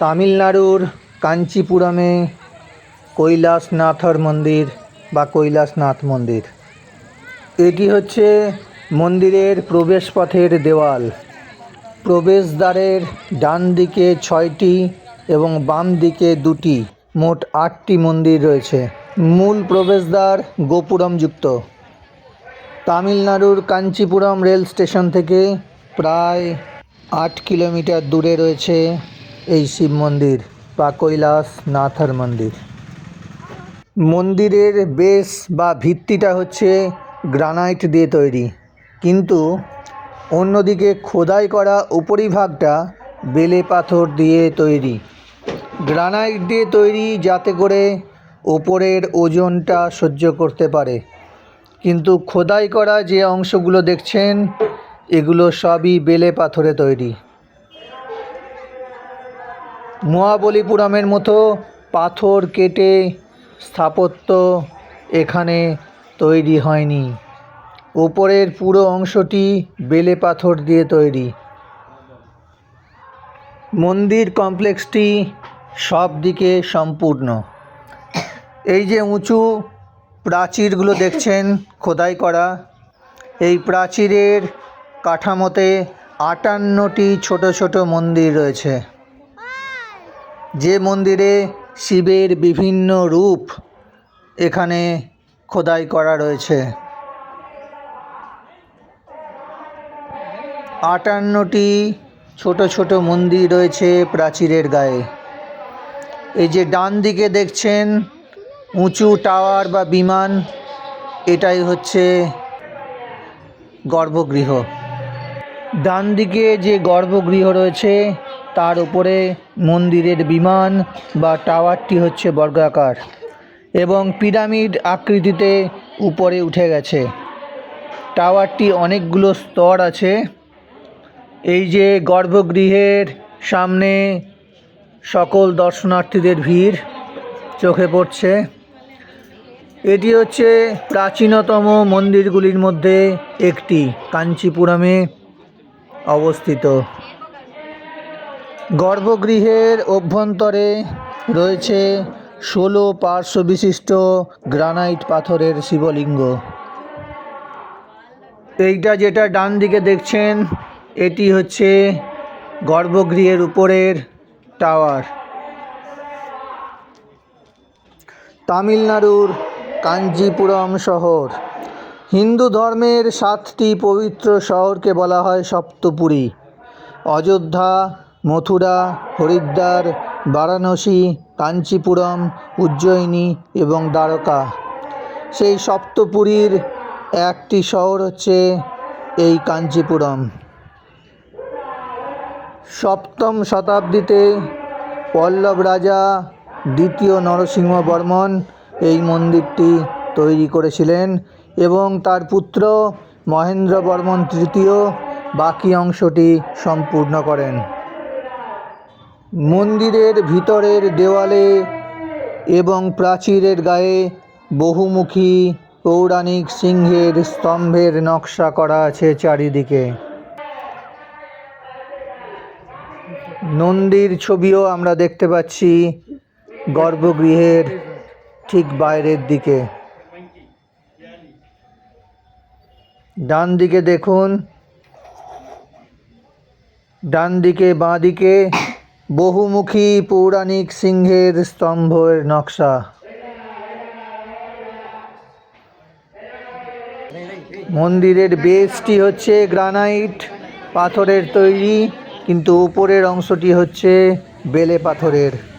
তামিলনাড়ুর কাঞ্চিপুরমে কৈলাসনাথর মন্দির বা কৈলাসনাথ মন্দির। এটি হচ্ছে মন্দিরের প্রবেশপথের দেওয়াল। প্রবেশদ্বারের ডান দিকে ছয়টি এবং বাম দিকে দুটি। মোট আটটি মন্দির রয়েছে। মূল প্রবেশদ্বার গোপুরমযুক্ত তামিলনাড়ুর কাঞ্চিপুরম রেল স্টেশন থেকে প্রায় আট কিলোমিটার দূরে রয়েছে এই শিব মন্দির বা কৈলাসনাথর মন্দির। মন্দিরের বেস বা ভিত্তিটা হচ্ছে গ্রানাইট দিয়ে তৈরি। কিন্তু অন্যদিকে খোদাই করা উপরিভাগটা বেলে পাথর দিয়ে তৈরি। গ্রানাইট দিয়ে তৈরি যাতে করে ওপরের ওজনটা সহ্য করতে পারে। কিন্তু খোদাই করা যে অংশগুলো দেখছেন, এগুলো সবই বেলে পাথরে তৈরি। মহাবলীপুরমের মতো পাথর কেটে স্থাপত্য এখানে তৈরি হয়নি। ওপরের পুরো অংশটি বেলে পাথর দিয়ে তৈরি। মন্দির কমপ্লেক্সটি সব দিকে সম্পূর্ণ। এই যে উঁচু প্রাচীরগুলো দেখছেন খোদাই করা, এই প্রাচীরের কাঠামোতে আটান্নটি ছোট ছোট মন্দির রয়েছে। যে মন্দিরে শিবের বিভিন্ন রূপ এখানে খোদাই করা রয়েছে। আটান্নটি ছোট ছোট মন্দির রয়েছে প্রাচীরের গায়ে। এই যে ডান দিকে দেখছেন উঁচু টাওয়ার বা বিমান, এটাই হচ্ছে গর্ভগৃহ। ডান দিকে যে গর্ভগৃহ রয়েছে তার উপরে মন্দিরের বিমান বা টাওয়ারটি হচ্ছে বর্গাকার এবং পিরামিড আকৃতিতে উপরে উঠে গেছে। টাওয়ারটি অনেকগুলো স্তর আছে। এই যে গর্ভগৃহের সামনে সকল দর্শনার্থীদের ভিড় চোখে পড়ছে। এটি হচ্ছে প্রাচীনতম মন্দিরগুলির মধ্যে একটি, কাঞ্চিপুরমে অবস্থিত। গর্ভগৃহের অভ্যন্তরে রয়েছে ষোলো পার্শ্ব বিশিষ্ট গ্রানাইট পাথরের শিবলিঙ্গ। এইটা যেটা ডান দিকে দেখছেন, এটি হচ্ছে গর্ভগৃহের উপরের টাওয়ার। তামিলনাড়ুর কাঞ্চিপুরম শহর। হিন্দু ধর্মের সাতটি পবিত্র শহরকে বলা হয় সপ্তপুরী। অযোধ্যা মথুরা, হরিদ্বার, বারাণসী, কাঞ্চিপুরম, উজ্জয়িনী এবং দ্বারকা। সেই সপ্তপুরীর একটি শহর হচ্ছে এই কাঞ্চিপুরম। সপ্তম শতাব্দীতে পল্লব রাজা দ্বিতীয় নরসিংহ বর্মন এই মন্দিরটি তৈরি করেছিলেন এবং তার পুত্র মহেন্দ্র বর্মন তৃতীয় বাকি অংশটি সম্পূর্ণ করেন। মন্দিরের ভিতরের দেওয়ালে এবং প্রাচীরের গায়ে বহুমুখী পৌরাণিক সিংহের স্তম্ভের নকশা করা আছে চারিদিকে। নন্দীর ছবিও আমরা দেখতে পাচ্ছি গর্ভগৃহের ঠিক বাইরের দিকে। ডান দিকে দেখুন ডান দিকে বাঁ দিকে বহুমুখী পৌরাণিক সিংহের স্তম্ভের নকশা। মন্দিরের বেসটি হচ্ছে গ্রানাইট, পাথরের তৈরি, কিন্তু উপরের অংশটি হচ্ছে বেলে পাথরের।